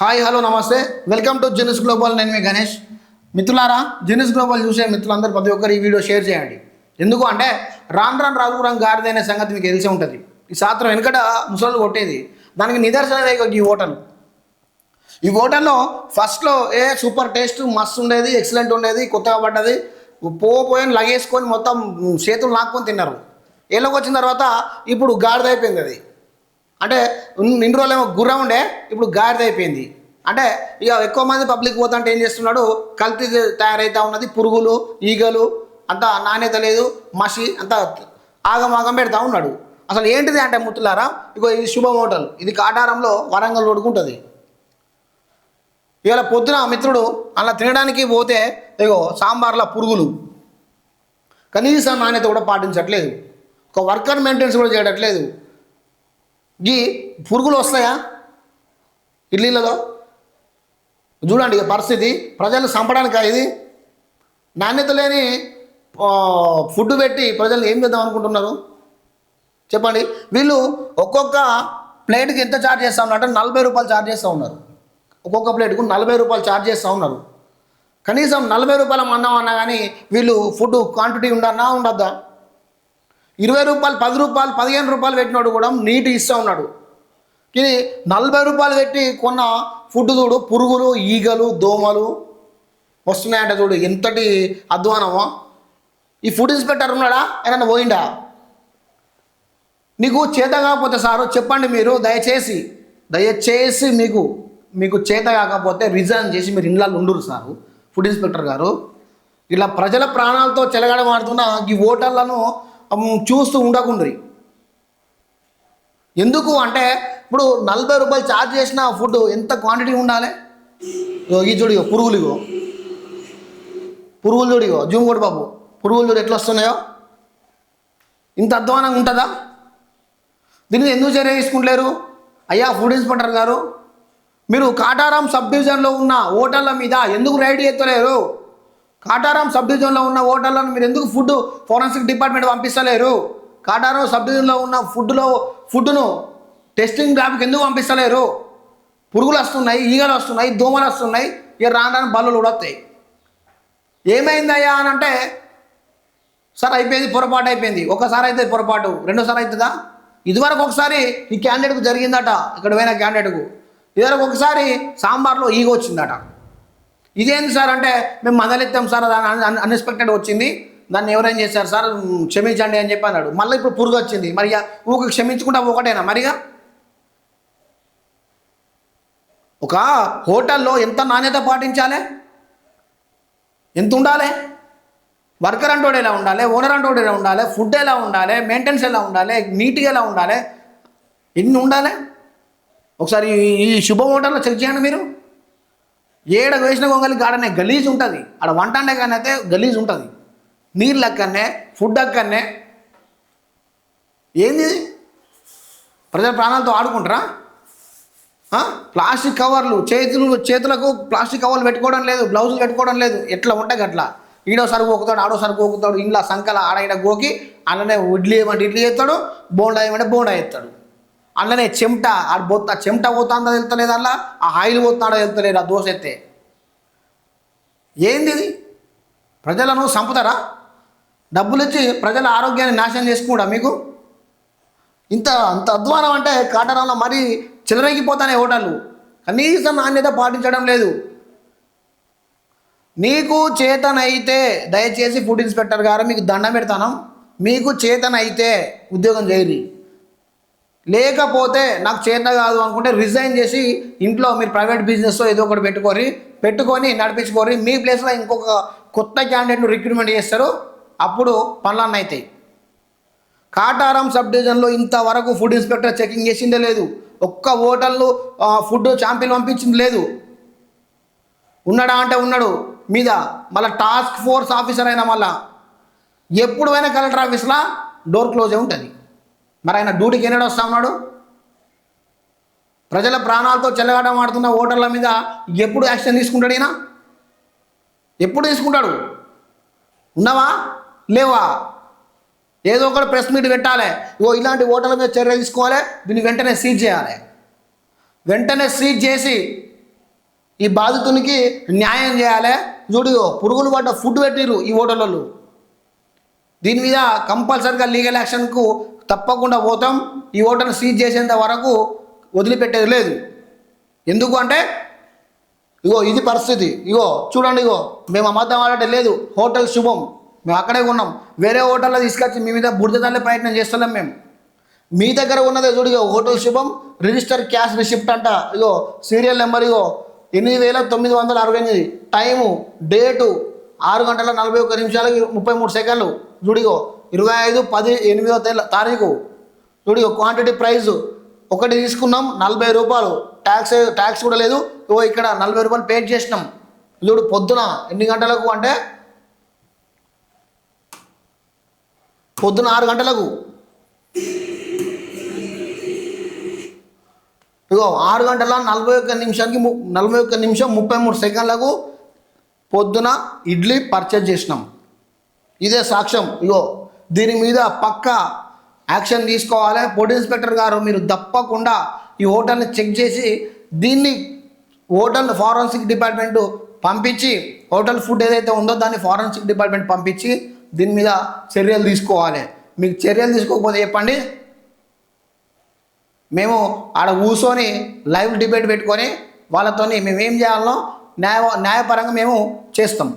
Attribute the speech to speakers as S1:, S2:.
S1: Hi hello నమస్తే. Welcome to Genis Global. నేను మీ గణేష్. మిత్రులారా జెనిస్ గ్లోబల్ చూసే మిత్రులందరూ ప్రతి ఒక్కరు ఈ వీడియో షేర్ చేయండి. ఎందుకు అంటే రాన్ రాన్ రాఘురం గారిది అనే సంగతి మీకు తెలిసే ఉంటుంది. ఈ శాస్త్రం వెనకట ముసలు కొట్టేది. దానికి నిదర్శనమే ఈ హోటల్ ఈ హోటల్లో ఫస్ట్లో ఏ సూపర్ టేస్ట్ మస్తు ఉండేది ఎక్సలెంట్ ఉండేది కొత్తగా పడ్డది. పో పోయిన లగేసుకొని మొత్తం చేతులు నాక్కొని తిన్నారు. ఏళ్ళకి వచ్చిన తర్వాత ఇప్పుడు గాడిద అయిపోయింది అది. అంటే ఇన్ని రోజులేమో గుర్ర ఉండే ఇప్పుడు గారిదైపోయింది అయిపోయింది. అంటే ఇక ఎక్కువ మంది పబ్లిక్ పోతుంటే ఏం చేస్తున్నాడు? కల్తీ తయారైతా ఉన్నది పురుగులు ఈగలు అంత నాణ్యత లేదు మసి అంత ఆగమాగం పెడతా ఉన్నాడు. అసలు ఏంటిది అంటే ముత్తులారా? ఇగో ఇది శుభం హోటల్. ఇది కాటారంలో వరంగల్ రోడ్డుకుంటుంది ఇవాళ పొద్దున మిత్రుడు అలా తినడానికి పోతే ఇగో సాంబార్ల పురుగులు. కనీసం నాణ్యత కూడా పాటించట్లేదు. ఒక వర్కర్ మెయింటెనెన్స్ కూడా చేయట్లేదు. ఈ పురుగులు వస్తాయా? ఇడ్లీలలో? చూడండి ఇక పరిస్థితి. ప్రజలు చంపడానికి ఇది? నాణ్యత లేని ఫుడ్ పెట్టి ప్రజలు ఏం చేద్దాం అనుకుంటున్నారు? చెప్పండి. వీళ్ళు ఒక్కొక్క ప్లేట్కి ఎంత ఛార్జ్ చేస్తూ ఉన్నారు? అంటే నలభై రూపాయలు ఛార్జ్ చేస్తూ ఉన్నారు. ఒక్కొక్క ప్లేట్కు నలభై రూపాయలు ఛార్జ్ చేస్తూ ఉన్నారు. కనీసం నలభై రూపాయల అన్నం అన్నా కానీ వీళ్ళు ఫుడ్ క్వాంటిటీ ఉండన్నా ఉండద్దా? ఇరవై రూపాయలు పది రూపాయలు పదిహేను రూపాయలు పెట్టినోడు కూడా నీటి ఇస్తూ ఉన్నాడు. కానీ నలభై రూపాయలు పెట్టి కొన్న ఫుడ్ చూడు పురుగులు ఈగలు దోమలు వస్తున్నాయంట చూడు ఎంతటి అధ్వానమో. ఈ ఫుడ్ ఇన్స్పెక్టర్ ఉన్నాడా? ఏమన్నా పోయిండా? నీకు చేత కాకపోతే సారు చెప్పండి మీరు దయచేసి దయచేసి మీకు మీకు చేత కాకపోతే రిజైన్ చేసి మీరు ఇండ్లలో ఉండరు సారు ఫుడ్ ఇన్స్పెక్టర్ గారు. ఇలా ప్రజల ప్రాణాలతో చెలగడమాడుతున్న ఈ ఓటర్లను చూస్తూ ఉండకుండ్రి. ఎందుకు అంటే ఇప్పుడు నలభై రూపాయలు ఛార్జ్ చేసిన ఫుడ్ ఎంత క్వాంటిటీ ఉండాలి? ఈ చూడిగో ఇగో పురుగులు ఇగో. పురుగులు చూడిగో ఇగో జూమ్ కొడు బాబు. పురుగులు చూడు ఎట్లా వస్తున్నాయో ఇంత అధ్వానంగా ఉంటుందా? దీన్ని ఎందుకు చర్య తీసుకుంటలేరు? అయ్యా ఫుడ్ ఇన్స్పెక్టర్ గారు మీరు కాటారం సబ్ డివిజన్లో ఉన్న హోటళ్ళ మీద ఎందుకు రైడ్ చేస్తలేరు కాటారం సబ్ డివిజన్లో ఉన్న హోటళ్ళను మీరు ఎందుకు ఫుడ్ ఫోరెన్సిక్ డిపార్ట్మెంట్ పంపిస్తలేరు? కాటారం సబ్ డివిజన్లో ఉన్న ఫుడ్లో ఫుడ్ను టెస్టింగ్ ల్యాబ్కి ఎందుకు పంపిస్తలేరు? పురుగులు వస్తున్నాయి ఈగలు వస్తున్నాయి దోమలు వస్తున్నాయి ఇక రాను రాను బల్లులు కూడా వస్తాయి. ఏమైందయ్యా అని అంటే సార్ అయిపోయింది పొరపాటు అయిపోయింది. ఒకసారి అయితే పొరపాటు రెండోసారి అవుతుందా? ఇదివరకు ఒకసారి ఈ క్యాండిడేట్కు జరిగిందట ఇక్కడ పోయిన క్యాండిడేట్కు. ఇదివరకు ఒకసారి సాంబార్లో ఈగ వచ్చిందట. ఇదేంది సార్ అంటే మేము మందలెత్తాం సార్ అన్ఎక్స్పెక్టెడ్ వచ్చింది. దాన్ని ఎవరేం చేశారు సార్? క్షమించండి అని చెప్పి అన్నాడు. మళ్ళీ ఇప్పుడు పురుగు వచ్చింది. మరి ఊరికి క్షమించుకుంటా ఒకటేనా మరిగా? ఒక హోటల్లో ఎంత నాణ్యత పాటించాలి? ఎంత ఉండాలి? వర్కర్ అంటోడు ఎలా ఉండాలి? ఓనర్ అంటోడు ఎలా ఉండాలి? ఫుడ్ ఎలా ఉండాలి? మెయింటెనెన్స్ ఎలా ఉండాలి? నీట్గా ఎలా ఉండాలి? ఎన్ని ఉండాలి? ఒకసారి ఈ శుభ హోటల్లో చెక్ చేయండి మీరు. ఏడ వేసిన గొంగలి గాడనే గలీజ్ ఉంటుంది. ఆడ వంట అంటే కానీ అయితే గలీజ్ ఉంటుంది. నీళ్ళు అక్కడనే ఫుడ్ అక్కడనే ఏంది ప్రజల ప్రాణాలతో ఆడుకుంటారా? ప్లాస్టిక్ కవర్లు చేతులు చేతులకు ప్లాస్టిక్ కవర్లు పెట్టుకోవడం లేదు బ్లౌజులు పెట్టుకోవడం లేదు. ఎట్లా ఉంటాయి అట్లా ఈడో సరుకు ఒకతాడు ఆడో సరుకు ఒకతాడు ఇంట్లో సంకల ఆడ ఈడ గోకి అలానే ఇడ్లీ ఏమంటే ఇడ్లీ చేస్తాడు బోండా ఏమంటే బోండా చేస్తాడు. అందులోనే చెమట ఆ బొత్త చెమట పోతుందో వెళ్తలేదు అలా ఆ ఆయిల్ పోతున్నాడో వెళ్తలేదు ఆ దోశ ఎత్తే ఏంది ఇది? ప్రజలను చంపుతారా డబ్బులు ఇచ్చి ప్రజల ఆరోగ్యాన్ని నాశనం చేసుకుంటా మీకు? ఇంత అంత అధ్వానం అంటే కాటరంలో మరీ చిలరగిపోతానే హోటళ్ళు. కనీసం నాణ్యత పాటించడం లేదు. నీకు చేతనైతే దయచేసి ఫుడ్ ఇన్స్పెక్టర్ గారు మీకు దండం పెడతాను. మీకు చేతనైతే ఉద్యోగం చేయరు. లేకపోతే నాకు చేత కాదు అనుకుంటే రిజైన్ చేసి ఇంట్లో మీరు ప్రైవేట్ బిజినెస్ ఏదో ఒకటి పెట్టుకోరి పెట్టుకొని నడిపించుకోరి మీ ప్లేస్లో ఇంకొక కొత్త క్యాండిడేట్ను రిక్రూట్మెంట్ చేస్తారు. అప్పుడు పనులన్నీ అవుతాయి కాటారం సబ్ డివిజన్లో ఇంతవరకు ఫుడ్ ఇన్స్పెక్టర్ చెకింగ్ చేసిందే లేదు. ఒక్క హోటల్లో ఫుడ్ ఛాంపియన్ పంపించింది లేదు. ఉన్నాడా అంటే ఉన్నాడు. మీద మళ్ళీ టాస్క్ ఫోర్స్ ఆఫీసర్ అయినా మళ్ళా. ఎప్పుడు పోయినా కలెక్టర్ ఆఫీస్లో డోర్ క్లోజ్ ఉంటుంది. మరి ఆయన డ్యూటీకి ఎన్నడూ వస్తా ఉన్నాడు? ప్రజల ప్రాణాలతో చెలగాటం ఆడుతున్న ఓటర్ల మీద ఎప్పుడు యాక్షన్ తీసుకుంటాడు ఈయన? ఎప్పుడు తీసుకుంటాడు? ఉన్నావా? లేవా? ఏదో ఒకటి ప్రెస్ మీట్ పెట్టాలి. ఓ ఇలాంటి ఓటర్ల మీద చర్య తీసుకోవాలి దీన్ని వెంటనే సీజ్ చేయాలి. వెంటనే సీజ్ చేసి ఈ బాధితునికి న్యాయం చేయాలి. చూడు పురుగులు పడ్డ ఫుడ్ పెట్టిరు ఈ ఓటర్లలో. దీని మీద కంపల్సరిగా లీగల్ యాక్షన్కు తప్పకుండా పోతాం. ఈ హోటల్ సీజ్ చేసేంత వరకు వదిలిపెట్టేది లేదు. ఎందుకు అంటే ఇగో ఇది పరిస్థితి. ఇగో చూడండి ఇగో మేము అబద్ధం ఆడటం లేదు. హోటల్ శుభం. మేము అక్కడే ఉన్నాం. వేరే హోటల్లో తీసుకొచ్చి మీ మీద బురద ప్రయత్నం చేస్తున్నాం మేము. మీ దగ్గర ఉన్నదే చూడు ఇగో hotel Shubham register cash receipt అంట. ఇగో సీరియల్ నెంబర్ ఇగో ఎనిమిది వేల తొమ్మిది వందల అరవై ఎనిమిది. టైము డేటు ఆరు గంటల నలభై ఒక్క నిమిషాలకి ముప్పై మూడు సెకండ్లు. చూడిగో ఇరవై ఐదు పది ఎనిమిదో తెల్ల తారీఖు. చూడిగో క్వాంటిటీ ప్రైస్ ఒకటి తీసుకున్నాం నలభై రూపాయలు. ట్యాక్స్ ట్యాక్స్ కూడా లేదు. ఓ ఇక్కడ నలభై రూపాయలు పే చేసినాం. చూడు పొద్దున ఎన్ని గంటలకు అంటే? పొద్దున ఆరు గంటలకు. ఇగో ఆరు గంటల నలభై ఒక్క నిమిషానికి ము- నలభై ఒక్క నిమిషం ముప్పై మూడు సెకండ్లకు పొద్దున ఇడ్లీ పర్చేజ్ చేసినాం. ఇదే సాక్ష్యం. ఇగో దీని మీద పక్క యాక్షన్ తీసుకోవాలి. పోటీ ఇన్స్పెక్టర్ గారు మీరు తప్పకుండా ఈ హోటల్ని చెక్ చేసి దీన్ని హోటల్ ఫారెన్సిక్ డిపార్ట్మెంట్ పంపించి హోటల్ ఫుడ్ ఏదైతే ఉందో దాన్ని ఫారెన్సిక్ డిపార్ట్మెంట్ పంపించి దీని మీద చర్యలు తీసుకోవాలి. మీకు చర్యలు తీసుకోకపోతే చెప్పండి. మేము ఆడ కూర్చొని లైవ్ డిబేట్ పెట్టుకొని వాళ్ళతోని మేము ఏం చేయాలనో న్యాయ న్యాయపరంగా మేము చేస్తాం.